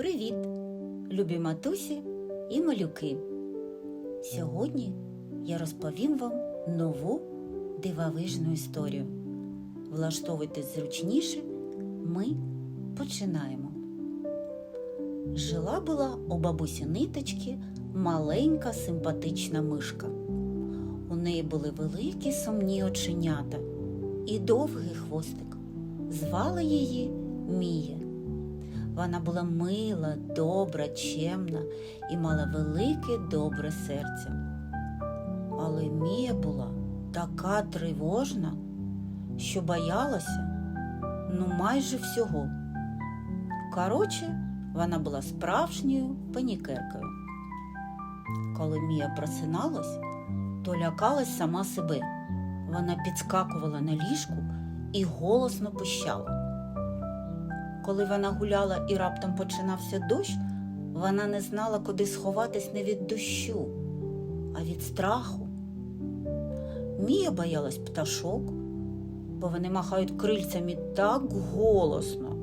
Привіт, любі матусі і малюки. Сьогодні я розповім вам нову дивовижну історію. Влаштовуйтесь зручніше, ми починаємо. Жила була у бабусі ниточки маленька симпатична мишка. У неї були великі сумні оченята і довгий хвостик. Звали її Мія. Вона була мила, добра, чемна і мала велике добре серце. Але Мія була така тривожна, що боялася ну майже всього. Коротше, вона була справжньою панікеркою. Коли Мія просиналась, то лякалась сама себе. Вона підскакувала на ліжку і голосно пищала. Коли вона гуляла і раптом починався дощ, вона не знала, куди сховатись не від дощу, а від страху. Мія боялась пташок, бо вони махають крильцями так голосно.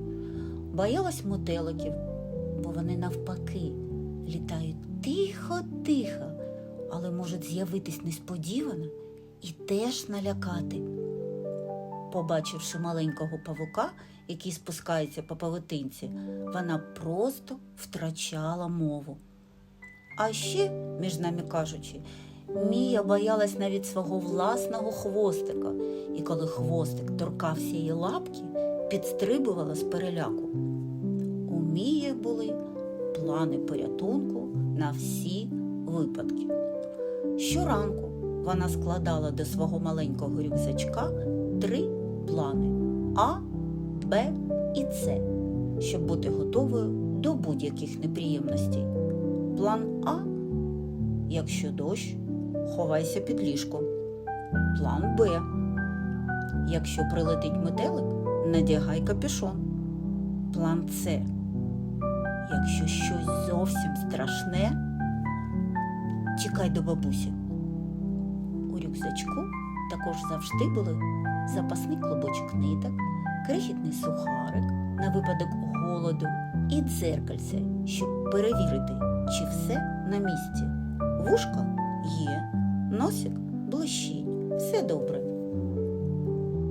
Боялась мотеликів, бо вони навпаки літають тихо-тихо, але можуть з'явитись несподівано і теж налякати. Побачивши маленького павука, який спускається по павутинці, вона просто втрачала мову. А ще, між нами кажучи, Мія боялась навіть свого власного хвостика, і коли хвостик торкався її лапки, підстрибувала з переляку. У Мії були плани порятунку на всі випадки. Щоранку вона складала до свого маленького рюкзачка три плани А, Б і С, щоб бути готовою до будь-яких неприємностей. План А якщо дощ, ховайся під ліжком. План Б. Якщо прилетить метелик, надягай капюшон. План С. Якщо щось зовсім страшне, тікай до бабусі. У рюкзачку також завжди були запасний клубочок ниток, крихітний сухарик на випадок голоду і дзеркальце, щоб перевірити, чи все на місці. Вушка є, носик блищить, все добре.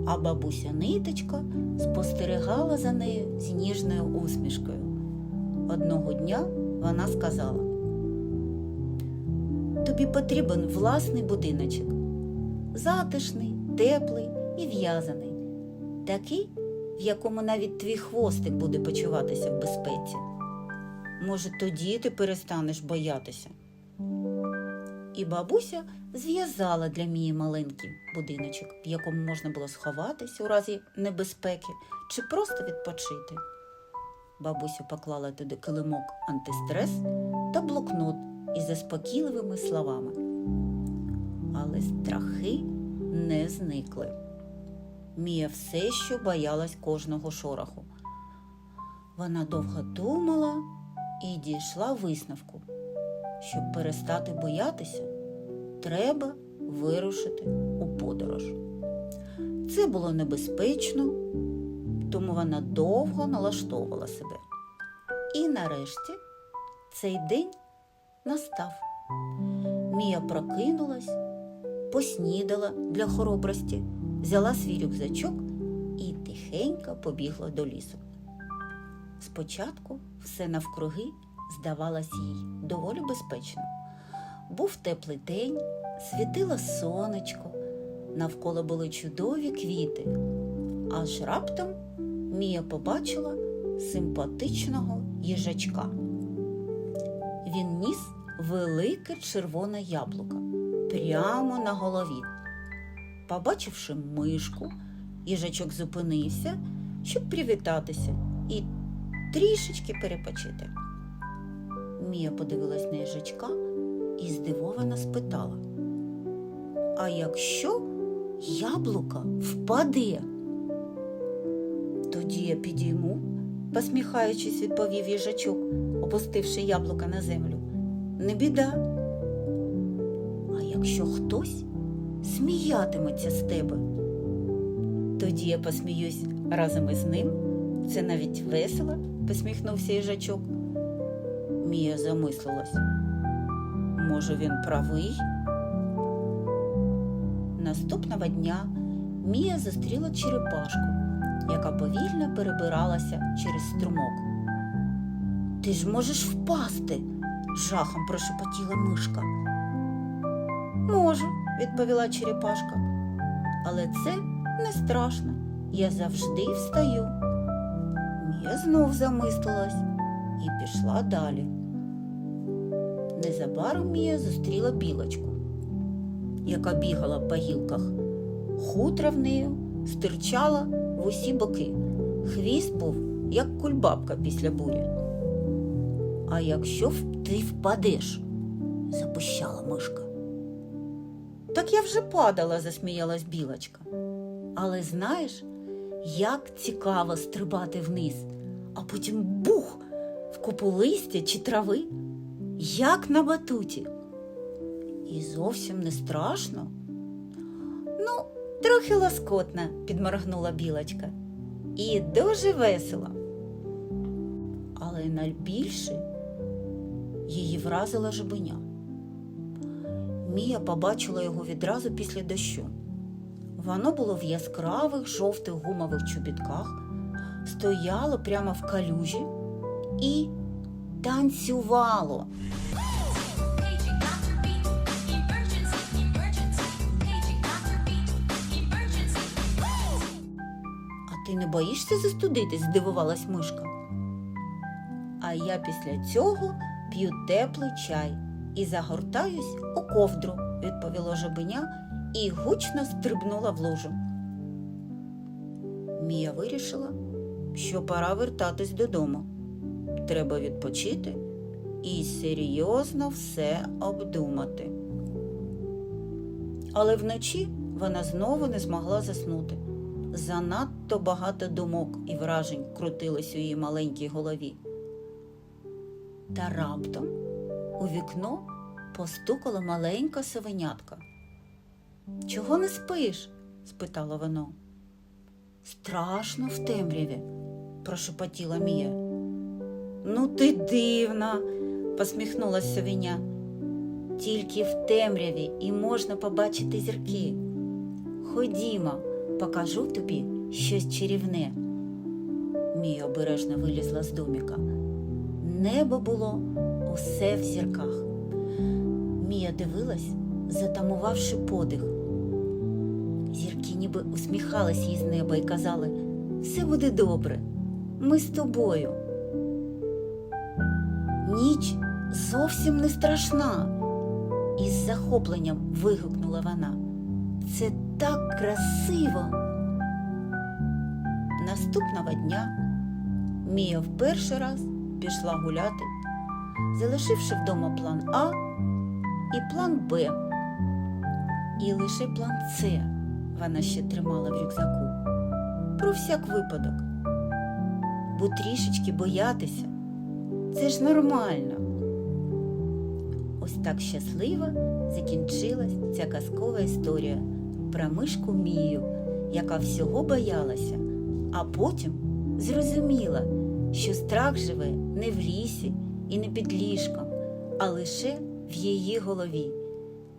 А бабуся ниточка спостерігала за нею з ніжною усмішкою. Одного дня вона сказала: Тобі потрібен власний будиночок, затишний, теплий і в'язаний, такий, в якому навіть твій хвостик буде почуватися в безпеці. Може, тоді ти перестанеш боятися. І бабуся зв'язала для Мії маленький будиночок, в якому можна було сховатись у разі небезпеки чи просто відпочити. Бабуся поклала туди килимок антистрес та блокнот із заспокійливими словами. Але страхи не зникли. Мія все ще боялась кожного шороху. Вона довго думала і дійшла висновку. Щоб перестати боятися, треба вирушити у подорож. Це було небезпечно, тому вона довго налаштовувала себе. І нарешті цей день настав. Мія прокинулась, поснідала для хоробрості, взяла свій рюкзачок і тихенько побігла до лісу. Спочатку все навкруги здавалось їй доволі безпечно. Був теплий день, світило сонечко, навколо були чудові квіти. Аж раптом Мія побачила симпатичного їжачка. Він ніс велике червоне яблуко прямо на голові. Побачивши мишку, їжачок зупинився, щоб привітатися і трішечки перепочити. Мія подивилась на їжачка і здивовано спитала: А якщо яблуко впаде? Тоді я підійму, посміхаючись, відповів їжачок, опустивши яблука на землю. Не біда. А якщо хтось сміятиметься з тебе, тоді я посміюсь разом із ним. Це навіть весело, посміхнувся їжачок. Мія замислилась. Може, він правий? Наступного дня Мія зустріла черепашку, яка повільно перебиралася через струмок. Ти ж можеш впасти, жахом прошепотіла мишка. Можу, відповіла черепашка. Але це не страшно. Я завжди встаю. Мія знов замислилась і пішла далі. Незабаром Мія зустріла білочку, яка бігала по гілках. Хутра в неї стирчала в усі боки. Хвіст був, як кульбабка після бурі. А якщо ти впадеш, запищала мишка. Так я вже падала, засміялась білочка. Але знаєш, як цікаво стрибати вниз, а потім бух в купу листя чи трави, як на батуті. І зовсім не страшно. Ну, трохи лоскотно, підморгнула білочка. І дуже весело. Але найбільше її вразила жабеня. Мія побачила його відразу після дощу. Воно було в яскравих жовтих гумових чобітках, стояло прямо в калюжі і танцювало. А ти не боїшся застудитись? здивувалась мишка. А я після цього п'ю теплий чай і загортаюсь у ковдру, відповіло жабеня і гучно стрибнула в лужу. Мія вирішила, що пора вертатись додому. Треба відпочити і серйозно все обдумати. Але вночі вона знову не змогла заснути. Занадто багато думок і вражень крутилось у її маленькій голові. Та раптом вікно постукало маленька совенятка. Чого не спиш? спитало воно. Страшно в темряві, прошепотіла Мія. Ну, ти дивна, посміхнулась совеня. Тільки в темряві і можна побачити зірки. Ходімо, покажу тобі щось чарівне. Мія обережно вилізла з доміка. Небо було усе в зірках. Мія дивилась, затамувавши подих. Зірки ніби усміхались їй з неба і казали все буде добре, ми з тобою. Ніч зовсім не страшна, із захопленням вигукнула вона. Це так красиво. Наступного дня Мія в перший раз пішла гуляти, залишивши вдома план А і план Б. І лише план С вона ще тримала в рюкзаку. Про всяк випадок. Бо трішечки боятися це ж нормально. Ось так щасливо закінчилась ця казкова історія про мишку Мію, яка всього боялася, а потім зрозуміла, що страх живе не в лісі і не під ліжком, а лише в її голові.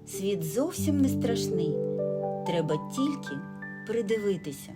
Світ зовсім не страшний, треба тільки придивитися.